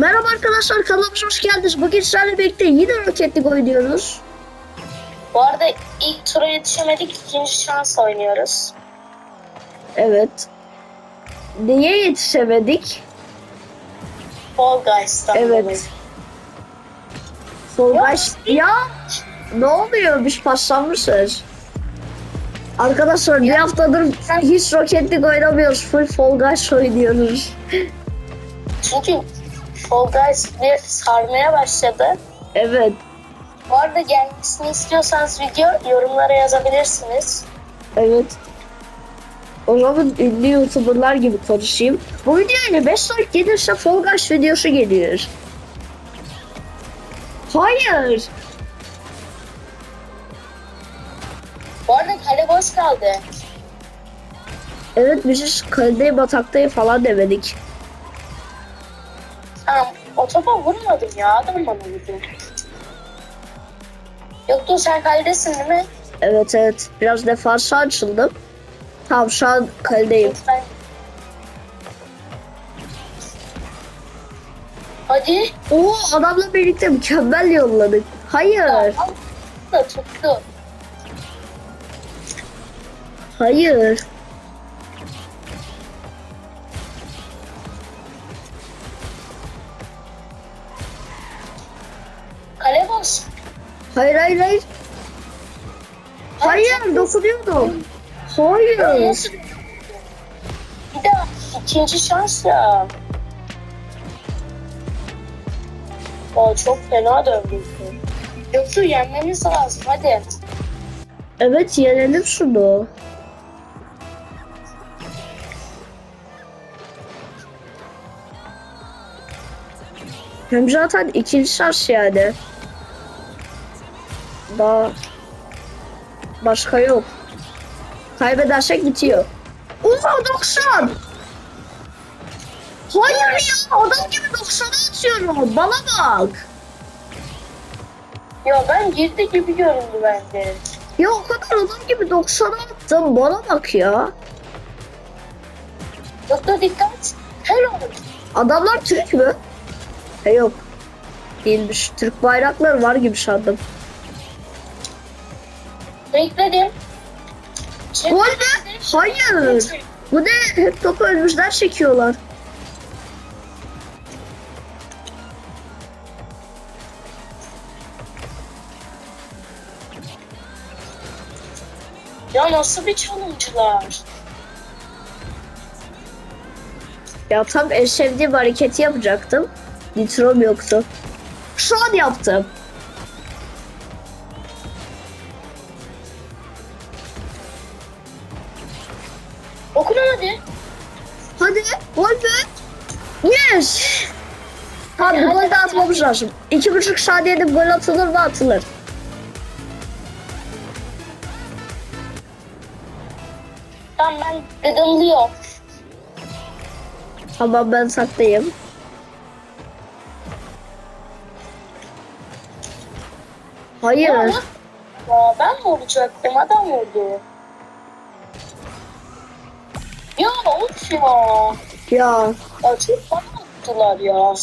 Merhaba arkadaşlar kanalımıza hoş geldiniz. Bugün sizlerle birlikte yine roketlik oynuyoruz. Bu arada ilk tura yetişemedik, ikinci şans oynuyoruz. Evet. Niye yetişemedik? Fall Guys'tan dolayı. Evet. Fall Guys... Ya ne oluyor? Biz paslanmışız. Arkadaşlar bir haftadır hiç roketlik oynamıyoruz. Full Fall Guys oynuyoruz. Çünkü Fall Guys bir sarmaya başladı. Evet. Bu arada gelmesini istiyorsanız video yorumlara yazabilirsiniz. Evet. O zaman ünlü youtuberlar gibi konuşayım. Bu videoya 5 like gelirse Fall Guys videosu geliyor. Hayır. Bu arada kale boş kaldı. Evet biz hiç kaledeyi bataktayı falan demedik. Tamam, o topa vurmadım ya, adam bana vurdu. Yoktu sen kaledesin değil mi? Evet evet. Biraz defansa açıldım. Tamam şu an kaledeyim. Ben... Hadi. Oo adamla birlikte mükemmel yolladık. Hayır. Da tuttu. Hayır. Hayır hayır hayır. Hayır dokunuyordum. Hayır. Bir daha ikinci şans ya. Aa, çok fena döndü. Yoksa yenmemiz lazım hadi. Evet yenelim şunu. Hem zaten ikinci şans yani. Daha başka yok. Kaybedersek bitiyor. Oha 90! Hayır ya adam gibi 90'a atıyorum. Bana bak. Ya ben girdi gibi göründü bende. Ya o kadar adam gibi 90'a attım. Bana bak ya. Doktor dikkat. Helal. Adamlar Türk mü? E yok. Değilmiş. Türk bayrakları var gibi sandım. Bekledim. Gol mü? Hayır. Bu ne? Hep topu önümüzden çekiyorlar. Ya nasıl bir çalımcılar? Ya tam en sevdiğim hareketi yapacaktım. Nitrom yoktu. Şu an yaptım. Atmamız lazım. İki buçuk saniyede gol atılır mı atılır. Tamam ben gıdımlıyorum. Tamam ben saklayayım. Hayır. Ya, ya ben mi vuracaktım? Adam vurdu. Ya of ya. Ya Ya çok bana attılar ya.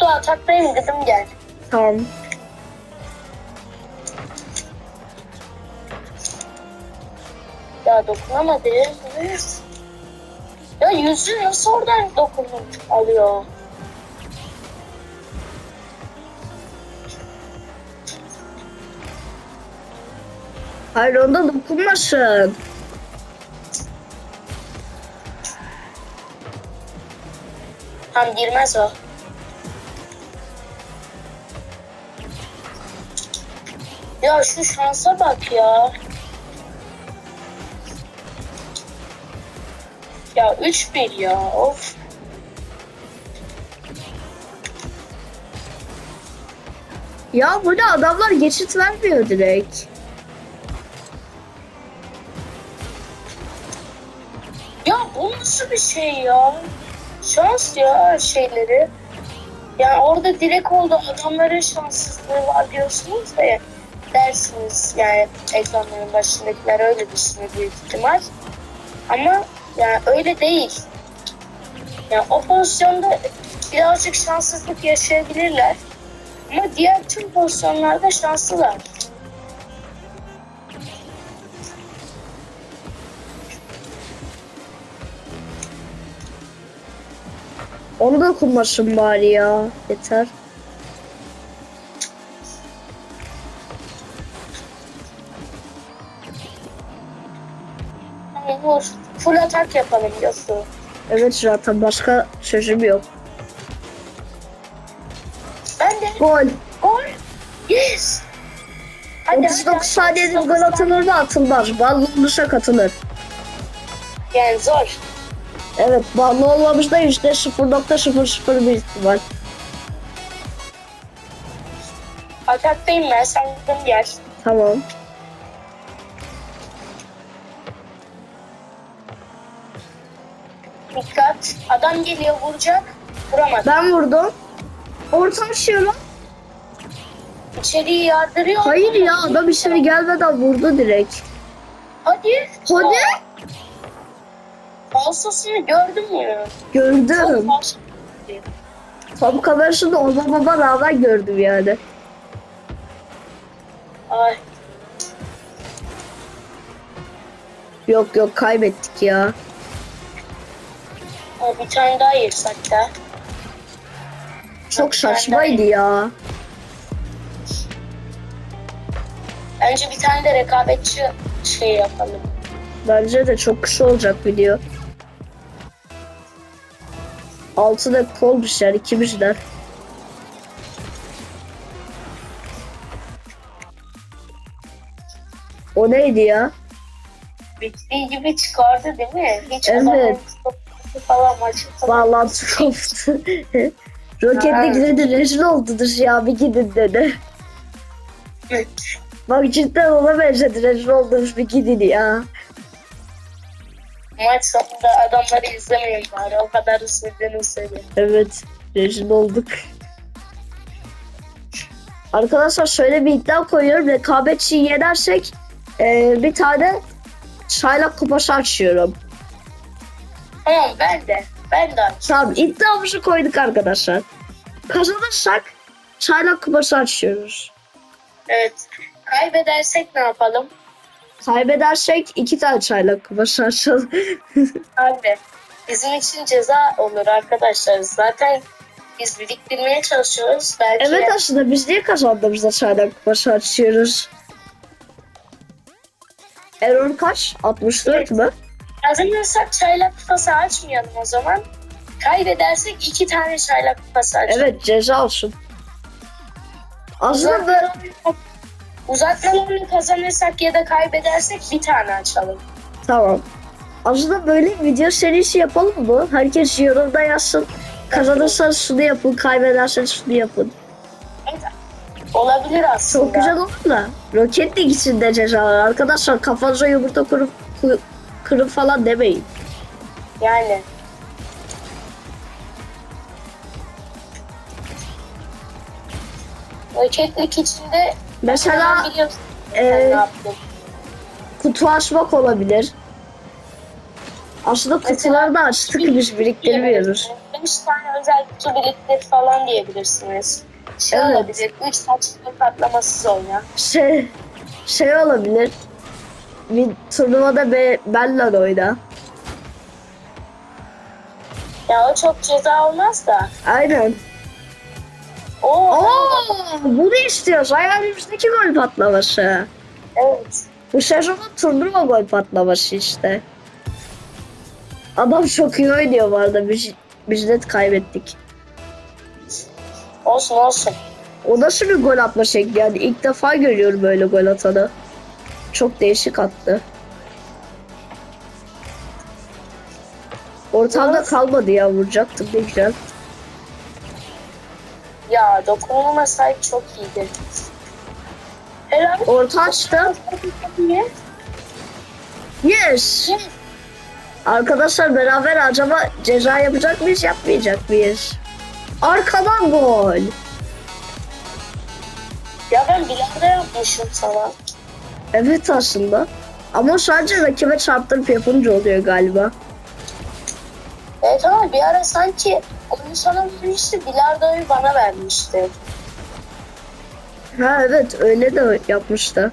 Yok da ataktayım dedim gel. tamam. Ya dokunamadı. Ya yüzü nasıl oradan dokunup alıyor? Hayır onda dokunmasın. Tam girmez o. Ya şu şansa bak ya. Ya 3-1 ya of. Ya bu ne adamlar geçit vermiyor direkt. Ya bu nasıl bir şey ya? Şans ya şeyleri. Yani orada direkt oldu adamların şanssızlığı var diyorsunuz da ya. Dersiniz yani ekranların başındakiler öyle düşünüyor büyük ihtimal. Ama yani öyle değil. Yani o pozisyonda birazcık şanssızlık yaşayabilirler. Ama diğer tüm pozisyonlarda şanslılar. Onu da kurmasın bari ya. Yeter. Atak yapalım Yasu. Evet zaten başka sözüm yok. Ben de Gol. gol. Yes. 39 saniyede gol atılır mı atılmaz. Ballı olursa katılır. Yani zor. Evet ballı olmamış da %0.001 ihtimal. Ataktayım ben. Sen gel. Tamam. Dikkat. Adam geliyor vuracak. Vuramadı. Ben vurdum. Orta açıyorum. İçeriği yardırıyor. Hayır ya adam içeri gelmeden vurdu direkt. Hadi. Hadi. Falsosunu gördün mü? Gördüm. Tam kamerasında olmamama rağmen gördüm yani. Ay. Yok yok kaybettik ya. Bir tane daha yırsak da. Çok saçmaydı ya. Bence bir tane de rekabetçi şey yapalım. Bence de çok kısa olacak video. 6 dakika olmuş yani ikimizden. O neydi ya? Bittiği gibi çıkardı değil mi? Hiç Evet. Falan falan. Bağlantı koptu. Roketlik dedi rezil oldunuz ya bir gidin dedi. Bak cidden ona benzedi rezil oldunuz bir gidin ya. Maç sonunda adamları izlemeyin bari. O kadar ısırdığını söyleyeyim. Evet rezil olduk. Arkadaşlar şöyle bir iddia koyuyorum. Rekabetçiyi yenersek e, bir tane çaylak kupası açıyorum. Tamam ben de. Ben de. Tamam iddiamızı koyduk arkadaşlar. Kazanırsak çaylak kupası açıyoruz. Evet. Kaybedersek ne yapalım? Kaybedersek iki tane çaylak kupası açalım. Abi bizim için ceza olur arkadaşlar. Zaten biz biriktirmeye çalışıyoruz. Belki evet aslında biz niye kazandığımızda çaylak kupası açıyoruz? Error kaç? 64 mü? Kazanırsak çaylak kupası açmayalım o zaman. Kaybedersek iki tane çaylak kupası açalım. Evet ceza olsun. Aslında böyle Uzatmalarını kazanırsak ya da kaybedersek bir tane açalım. tamam. Aslında böyle video serisi yapalım mı? Herkes yorumda yazsın. Kazanırsanız şunu yapın, kaybederseniz şunu yapın. Evet. Olabilir aslında. Çok güzel olur da. Roket League için de cezalar. Arkadaşlar kafanıza yumurta kurup kırıp falan demeyin. Yani. Roketlik içinde Mesela e, kutu açmak olabilir. Aslında kutuları da açtık biz biriktirmiyoruz. Beş tane özel kutu biriktir falan diyebilirsiniz. Şey Evet. olabilir. Üç saçlı patlamasız oyna. Şey, şey olabilir. Bir turnuvada be, benle oyna. Ya o çok ceza olmaz da. Aynen. Oo, Oo, bunu istiyoruz. Hayalimizdeki gol patlaması. evet. Bu sezonun turnuva gol patlaması işte. Adam çok iyi oynuyor bu arada. Biz, biz net kaybettik. Olsun olsun. O nasıl bir gol atma şekli yani? İlk defa görüyorum böyle gol atanı. Çok değişik attı. Ortamda Evet. kalmadı ya vuracaktım ne güzel. Ya dokunulmasaydı çok iyiydi. Helal. Orta açtı. Yes. Arkadaşlar beraber acaba ceza yapacak mıyız yapmayacak mıyız? Arkadan gol. Ya ben bilardo yapmışım sana. Evet aslında. Ama sadece rakibe çarptırıp yapınca oluyor galiba. Evet ama bir ara sanki oyunu sana vermişti, bilardoyu bana vermişti. Ha evet öyle de yapmıştı.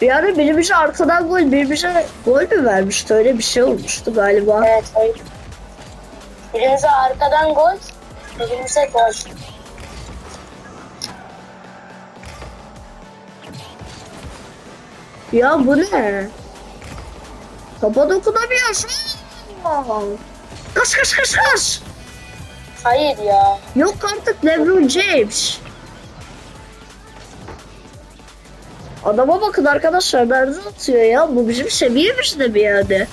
Bir ara biri bize arkadan gol, biri bize gol mü vermişti? Öyle bir şey olmuştu galiba. Evet, hayır. Birimize arkadan gol, birimize gol. Ya bu ne? Topa dokunamıyorsun. Kaç kaç kaç kaç. Hayır ya. Yok artık LeBron James. Adama bakın arkadaşlar nerede atıyor ya? Bu bizim seviyemizde bir yerde.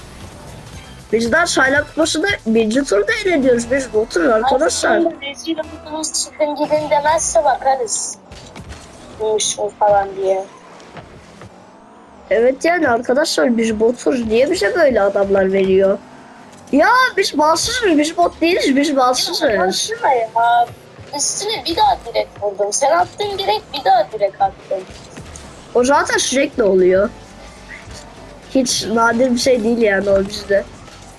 Biz daha çaylak kupasında birinci turda eğleniyoruz. Biz botur arkadaşlar. Rezil olduğunuz çıkın gidin demezse bakarız. Neymiş o falan diye. Evet yani arkadaşlar biz botur. Niye bize böyle adamlar veriyor? Ya biz balsızız. Biz bot değiliz. Biz. Aslında ya. Üstüne bir daha direkt vurdum. Sen attın direkt bir daha direkt attın. O zaten sürekli oluyor. Hiç nadir bir şey değil yani o bizde.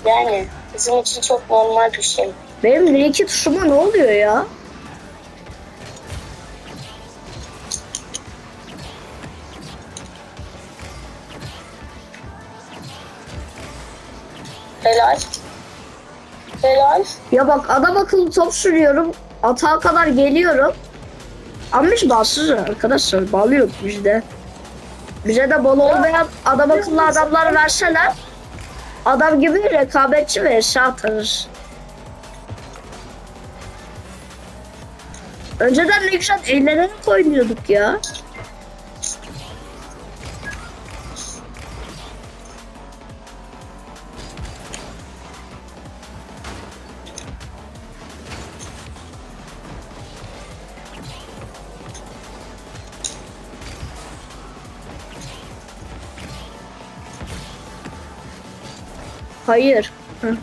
Yani bizim için çok normal bir şey. Benim L2 tuşuma ne oluyor ya? Helal. Helal. Ya bak adam akıllı top sürüyorum. Atağa kadar geliyorum. Ama biz balsızız arkadaşlar. Bal yok bizde. Bize de bal olmayan adam akıllı adamlar verseler adam gibi rekabetçi ve eşya atarız. Önceden ne güzel eğlenerek oynuyorduk ya. Hayır. Hı.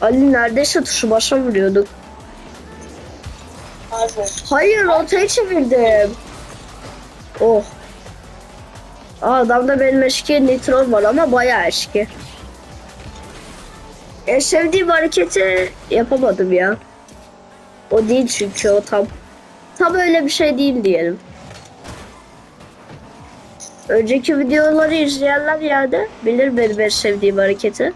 Ali neredeyse tuşu başa vuruyorduk. Abi. Hayır rotayı çevirdim. Oh. Aa, adamda benim eski nitron var ama bayağı eski. En sevdiğim hareketi yapamadım ya. O değil çünkü o tam. Tam öyle bir şey değil diyelim. Önceki videoları izleyenler yani bilir benim en sevdiğim hareketi.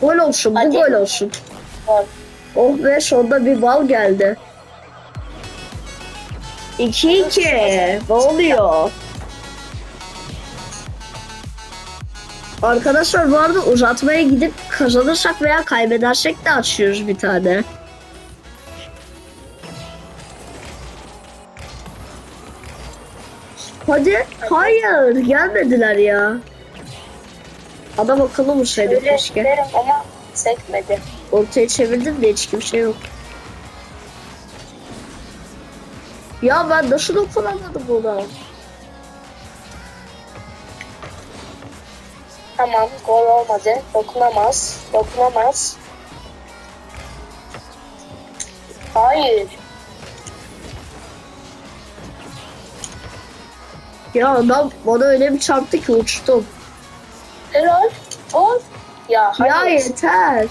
Gol olsun, bu Hadi. gol olsun. Gol. Oh be sonunda bir bal geldi. 2-2. Ne oluyor? Arkadaşlar bu arada uzatmaya gidip kazanırsak veya kaybedersek de açıyoruz bir tane. Hadi. Hayır. Gelmediler ya. Adam akıllı vursaydı keşke. ama sekmedi. Ortaya çevirdim de hiç kimse yok. Ya ben nasıl dokunamadım ona? Tamam gol olmadı. Dokunamaz. Dokunamaz. Hayır. Ya adam bana öyle bir çarptı ki uçtum. Helal. Gol. Ya hayır. Ya yeter.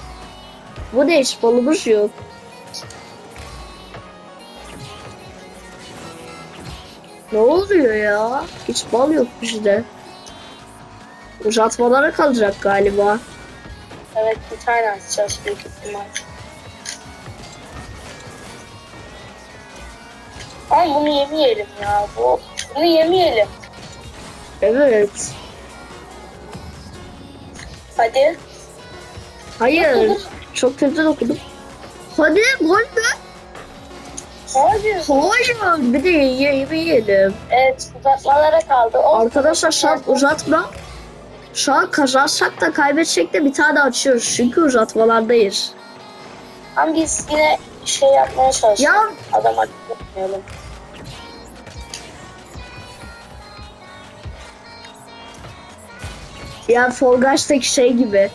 Bu ne hiç balımız yok. Ne oluyor ya? Hiç bal yok bizde. Uzatmalara kalacak galiba. Evet bir tane atacağız büyük ihtimal. Ama bunu yemeyelim ya. Bu, bunu yemeyelim. Evet. Hadi. Hayır. Çok kötü dokundum. Hadi gol mü? Hayır. Hayır. Bir de yemeyelim. Evet uzatmalara kaldı. O Arkadaşlar şu an uzatma. Şu an kazansak da kaybetsek de bir tane açıyoruz. Çünkü uzatmalardayız. Ama biz yine şey yapmaya çalışıyorum. Ya Adam atmayalım. Ya Fall şey gibi.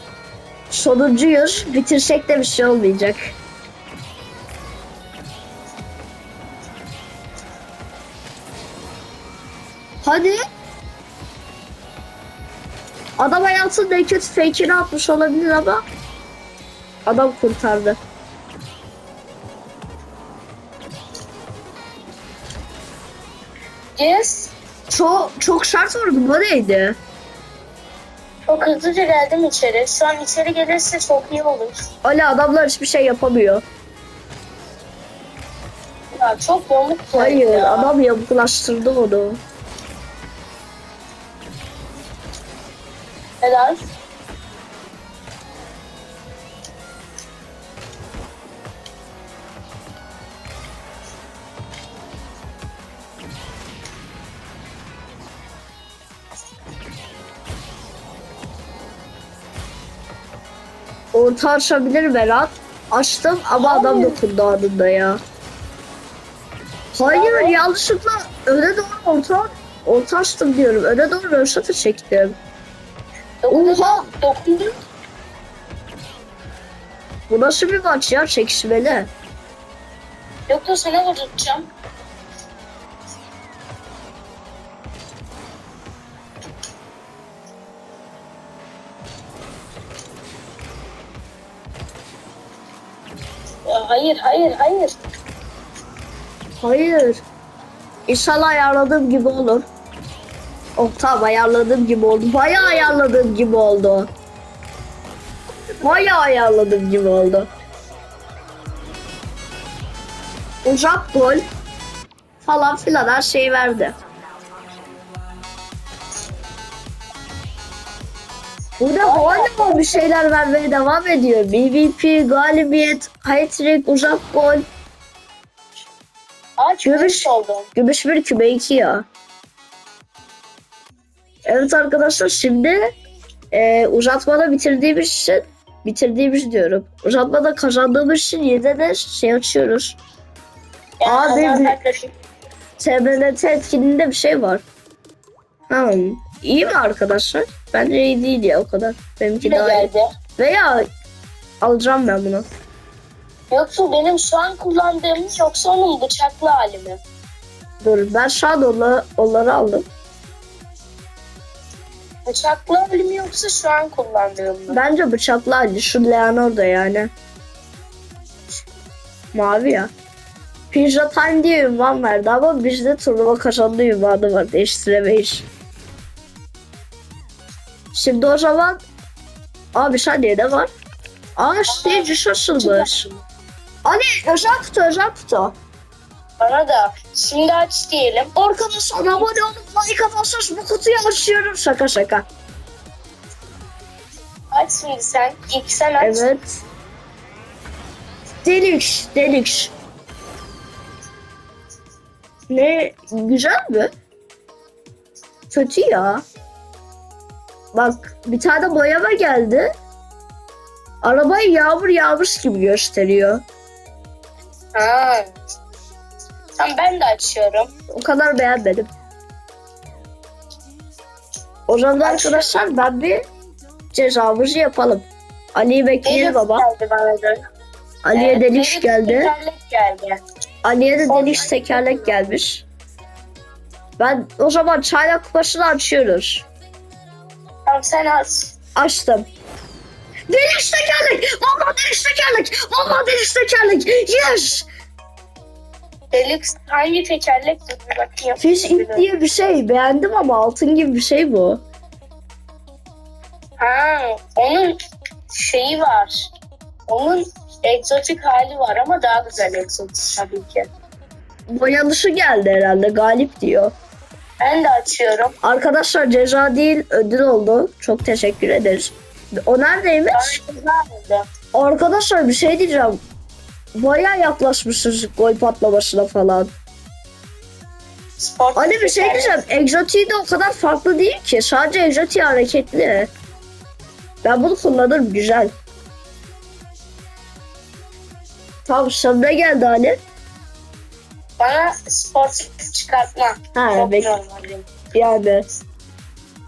Sonuncuyuz. Bitirsek de bir şey olmayacak. Hadi. Adam hayatında en kötü fake'ini atmış olabilir ama adam kurtardı. Yes. Çok çok şart vurdu. Bu neydi? Çok hızlıca geldim içeri. Şu an içeri gelirse çok iyi olur. Ali adamlar hiçbir şey yapamıyor. Ya çok yamuk Hayır ya. adam yamuklaştırdı onu. Helal. Orta açabilir Berat. Açtım ama adam Hayır. dokundu anında ya. Hayır Bravo. yanlışlıkla öne doğru orta orta açtım diyorum. Öne doğru röşatı çektim. Dokundun. Oha! Dokundun. Bu nasıl bir maç ya çekişmeli. Yoksa sana vurduracağım. Hayır, hayır, hayır. Hayır. İnşallah ayarladığım gibi olur. Oh tamam ayarladığım gibi oldu. Bayağı ayarladığım gibi oldu. Bayağı ayarladığım gibi oldu. Uzak gol falan filan her şeyi verdi. Burada hala bir şeyler vermeye devam ediyor. MVP, galibiyet, hat-trick, uzak gol. Aç oldum. Gümüş bir küme iki ya. Evet arkadaşlar şimdi e, uzatmada bitirdiğimiz için bitirdiğimiz diyorum. Uzatmada kazandığımız için yine de şey açıyoruz. Yani Abi. TBNT etkinliğinde bir şey var. Ha, iyi mi arkadaşlar? Bence iyi değil ya o kadar. Benimki daha iyi. geldi. Veya alacağım ben bunu. Yoksa benim şu an kullandığım yoksa onun bıçaklı hali mi? Dur ben şu an onları, aldım. Bıçaklı hali mi yoksa şu an kullandığım mı? Bence bıçaklı hali. Şu Leonardo yani. Mavi ya. Time diye ünvan verdi ama bizde turnuva kazandığı ünvanı var. Değiştiremeyiz. Şimdi o zaman Abi saniye ne var? Aa stage açılmış. Ali özel kutu özel kutu. Bana da. Şimdi aç diyelim. Arkadaşlar abone olup like atarsanız bu kutuyu açıyorum. Şaka şaka. Aç şimdi sen. İlk sen aç. Evet. Deluxe, Deluxe. Ne güzel mi? Kötü ya. Bak bir tane boyama geldi. Arabayı yağmur yağmış gibi gösteriyor. Ha. Tamam ben de açıyorum. O kadar beğenmedim. O zaman arkadaşlar ben bir cezamızı yapalım. Bekleyelim Elif baba. geldi. Ali'ye Evet, Elif geldi. geldi. Ali'ye de Deluxe tekerlek gelmiş. Ben o zaman çaylak kupasını açıyoruz. Tamam sen aç. Açtım. Deluxe tekerlek! Valla Deluxe tekerlek! Valla Deluxe tekerlek! Yes! Deluxe hangi tekerlek? Dur bir bakayım. Fish Ink diye bir şey. Beğendim ama altın gibi bir şey bu. Ha, onun şeyi var. Onun egzotik hali var ama daha güzel egzotik tabii ki. Boyanışı geldi herhalde. Galip diyor. Ben de açıyorum. Arkadaşlar ceza değil ödül oldu. Çok teşekkür ederiz. O neredeymiş? Güzeldi. Arkadaşlar bir şey diyeceğim. Bayağı yaklaşmışsınız gol patlamasına falan. Spor Ali bir şey diyeceğim. Exotic de o kadar farklı değil ki. Sadece Exotic hareketli. Ben bunu kullanırım güzel. Tamam sana geldi Ali. Bana sportif çıkartma. Ha, Çok bek- normal. Yani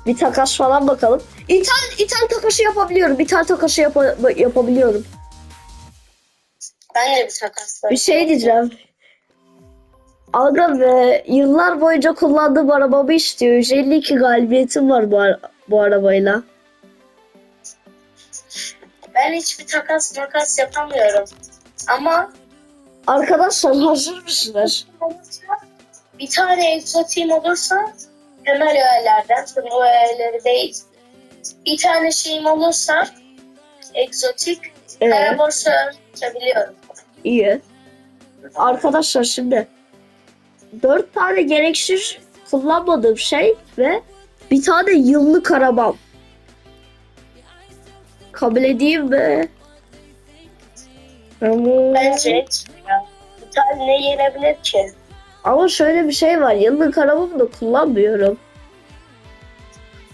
bir takas falan bakalım. İthal, ithal takası yapabiliyorum. İthal takası yapa- yapabiliyorum. Ben de bir takaslarım. Bir şey diyeceğim. Aga be yıllar boyunca kullandığım arabamı istiyor. 152 galibiyetim var bu, ara- bu arabayla. Ben hiçbir takas makas yapamıyorum. Ama Arkadaşlar hazır mısınız? bir tane egzotiğim olursa temel öğelerden, turnuva öğeleri değil. Bir tane şeyim olursa egzotik Evet. kara borsa öğretebiliyorum. İyi. Arkadaşlar şimdi dört tane gereksiz kullanmadığım şey ve bir tane yıllık arabam. Kabul edeyim mi? Bence etmiyor. Bir tane ne yenebilir ki? ama şöyle bir şey var. Yıllık arabamı da kullanmıyorum.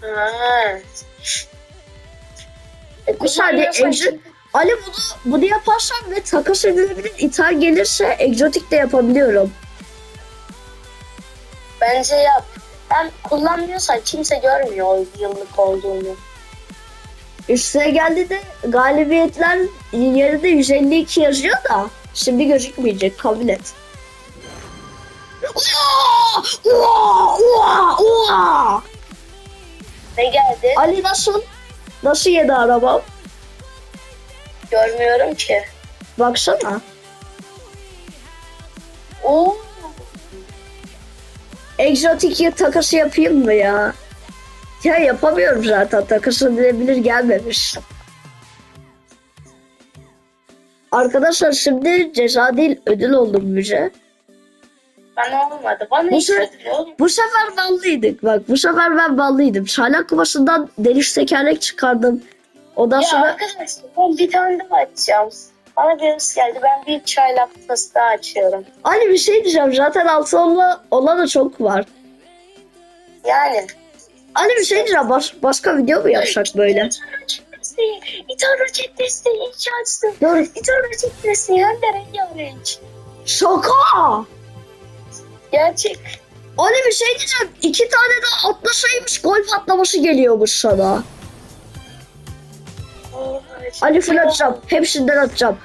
Ha. E, Bir saniye, kullanmıyorsan egzo- Ali bunu, bunu yaparsam ve takas edilebilir ithal gelirse egzotik de yapabiliyorum. Bence yap. Hem kullanmıyorsan kimse görmüyor o yıllık olduğunu. Üstüne geldi de galibiyetler yerinde 152 yazıyor da şimdi gözükmeyecek kabul et. Ne geldi? Ali nasıl? Nasıl yedi arabam? Görmüyorum ki. Baksana. Oo. Egzotik takası yapayım mı ya? Ya yapamıyorum zaten. Takası edilebilir gelmemiş. Arkadaşlar şimdi ceza değil ödül oldum müze. Bana olmadı. Bana Bu hiç sefer- ödül olmadı. Bu sefer ballıydık bak. Bu sefer ben ballıydım. Çaylak kupasından deliş tekerlek çıkardım. Ondan Ya sonra arkadaşlar ben bir tane daha açacağım. Bana bir hırs geldi. Ben bir çaylak kupası daha açıyorum. Ali bir şey diyeceğim. Zaten altı olma, olan da çok var. Yani. Ali bir şey diyeceğim. Baş- başka video mu yapsak böyle? Roket desteği ilk açtım. Dur. İthal roket desteği hem de rengarenk. Şaka. Gerçek. Ali bir şey diyeceğim. İki tane de atlasaymış gol patlaması geliyormuş sana. Ali fırlatacağım. Hepsinden atacağım.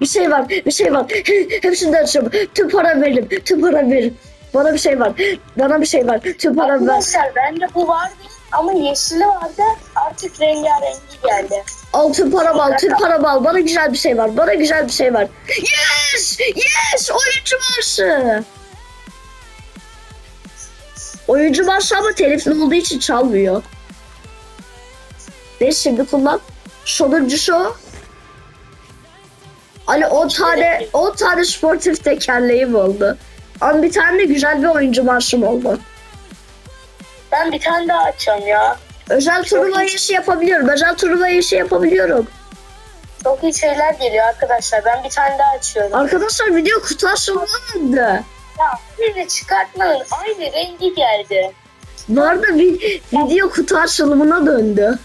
Bir şey var. Bir şey var. Hepsinden atacağım. Tüm para veririm. Tüm para veririm. Bana bir şey var. Bana bir şey var. Tüm para ver. Arkadaşlar bende bu vardı ama yeşili vardı artık rengarengi geldi. Altın para bal, tüm para bal. Bana güzel bir şey var. Bana güzel bir şey var. Yes! Yes! Oyuncu marşı. Oyuncu marşı ama telifli olduğu için çalmıyor. Neyse şimdi kullan. Sonuncusu. Hani 10 tane 10 tane sportif tekerleğim oldu. Ama bir tane de güzel bir oyuncu marşım oldu. Ben bir tane daha açacağım ya. Özel turnuva işi yapabiliyorum. Özel turnuva işi yapabiliyorum. Çok iyi şeyler geliyor arkadaşlar. Ben bir tane daha açıyorum. Arkadaşlar video kutu açılmadı. Ya birini çıkartmanın aynı rengi geldi. Bu arada bir video kutu açılımına döndü.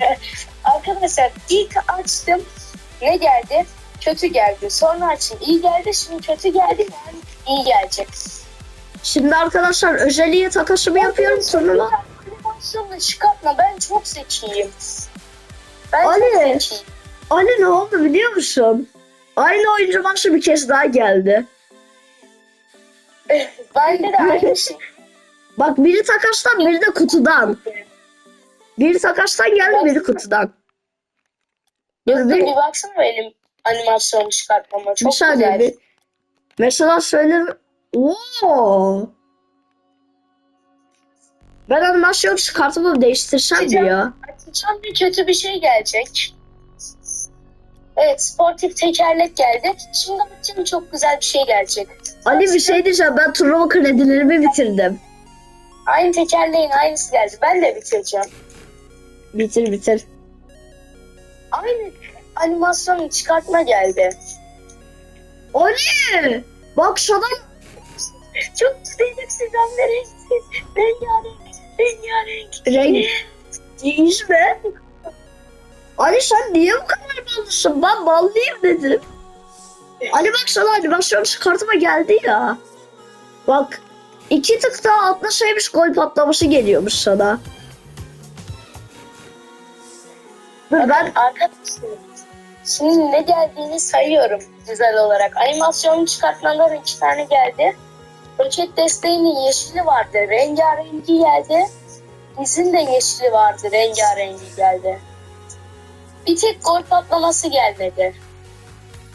Arkadaşlar ilk açtım. Ne geldi? Kötü geldi. Sonra açtım. iyi geldi. Şimdi kötü geldi. Yani iyi gelecek. Şimdi arkadaşlar özelliğe takasımı yapıyorum turnuva. Animasyonla çıkartma. Ben çok zekiyim. Ben Ali. çok zekiyim. Ali ne oldu biliyor musun? Aynı oyuncu maçı bir kez daha geldi. Bende de aynı şey. Bak biri takastan biri de kutudan. Biri takastan geldi biri kutudan. Dur bir, Bir baksana benim animasyonu çıkartmama. bir Çok saniye güzel. bir. Mesela söyle. Oo. Ben animasyon çıkartımı değiştirsem mi ya? Açacağım bir kötü bir şey gelecek. Evet sportif tekerlek geldi. Şimdi açacağım çok güzel bir şey gelecek. Ali bir şey diyeceğim ben turnuva kredilerimi bitirdim. Aynı tekerleğin aynısı geldi. Ben de bitireceğim. Bitir bitir. Aynı animasyonu çıkartma geldi. Ali! Bak sana Çok güzel ben renksiz. Rengarenk. Rengarenk. renk değiş mi? Ali sen niye bu kadar ballısın? Ben ballıyım dedim. Ali bak sana animasyon çıkartma geldi ya. Bak iki tık daha atlasaymış gol patlaması geliyormuş sana. Ben Arkadaşlar şimdi ne geldiğini sayıyorum güzel olarak. Animasyonu çıkartmalar iki tane geldi. Roket desteğinin yeşili vardı. Rengarengi geldi. Bizim de yeşili vardı. Rengarengi geldi. Bir tek gol patlaması gelmedi.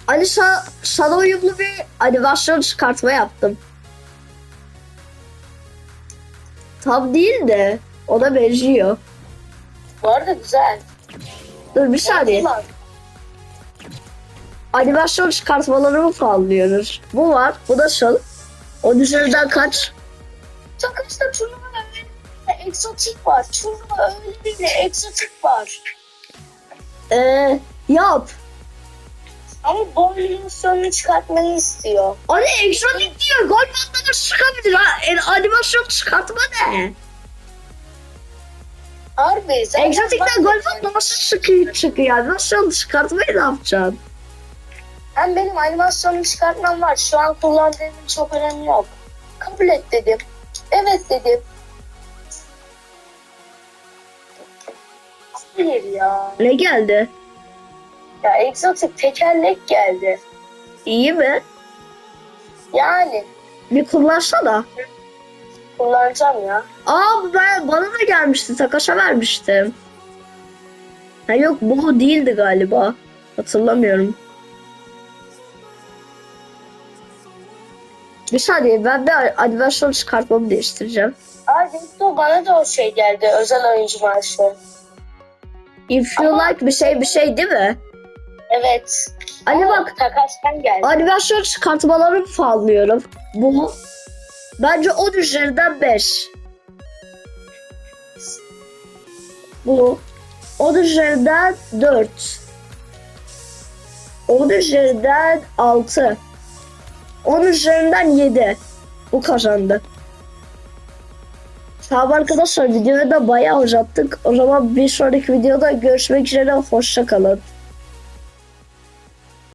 Ali sa- sana uyumlu bir animasyon çıkartma yaptım. Tam değil de ona benziyor. Bu arada güzel. Dur bir saniye. Animasyon çıkartmalarımı puanlıyoruz. Bu var. Bu nasıl? Onun üzerinden kaç? Takımda turnuva öyle egzotik var. Turnuva öyle de egzotik var. Ee, yap. Ama bu animasyonunu çıkartmanı istiyor. Ali egzotik diyor. Gol patlaması çıkabilir. Ha, e, animasyon çıkartma ne? Harbi. Egzotikten gol patlaması çıkıyor. çıkıyor. Animasyon çıkartmayı ne yapacaksın? Hem benim animasyonu çıkartmam var. Şu an kullandığımın çok önemi yok. Kabul et dedim. Evet dedim. Hayır ya. Ne geldi? Ya egzotik tekerlek geldi. İyi mi? Yani Bir kullansana. kullanacağım ya. Aa ben, bana da gelmişti. Takas'a vermiştim. Ha yok bu değildi galiba. Hatırlamıyorum. Bir saniye ben bir animasyon çıkartmamı değiştireceğim. Aa Rekto bana da o şey geldi. Özel oyuncu marşı. If you Ama- like bir şey bir şey değil mi? Evet. Ama bak Takas'tan geldi. animasyon çıkartmalarımı puanlıyorum. Bu bence 10 üzerinden 5. Bu 10 üzerinden 4. 10 üzerinden 6. 10 üzerinden 7. Bu kazandı. Tamam arkadaşlar videoyu da bayağı uzattık. O zaman bir sonraki videoda görüşmek üzere. Hoşça kalın.